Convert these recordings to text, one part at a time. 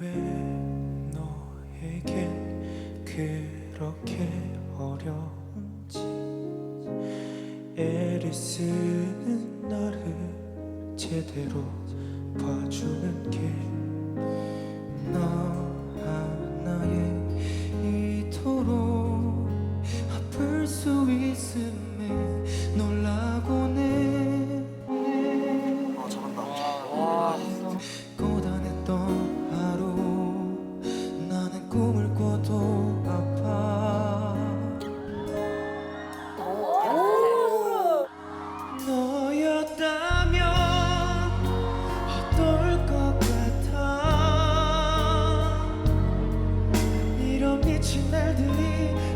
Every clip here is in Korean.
왜 너에게 그렇게 어려운지 애를 쓰는 나를 제대로 봐주는 게 너 하나의 이토록 아플 수 있음. 지친 날들이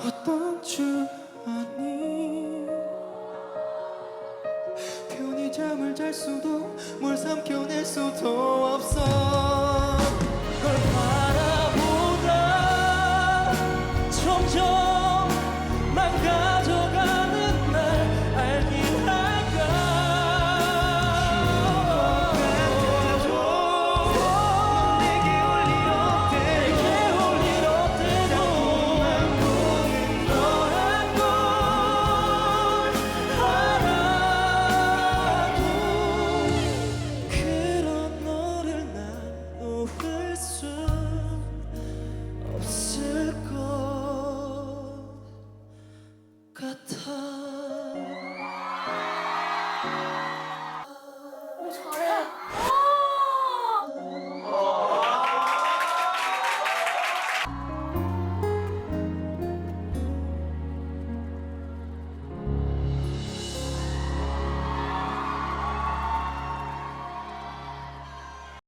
어떤 줄 아니? 편히 잠을 잘 수도 뭘 삼켜낼 수도.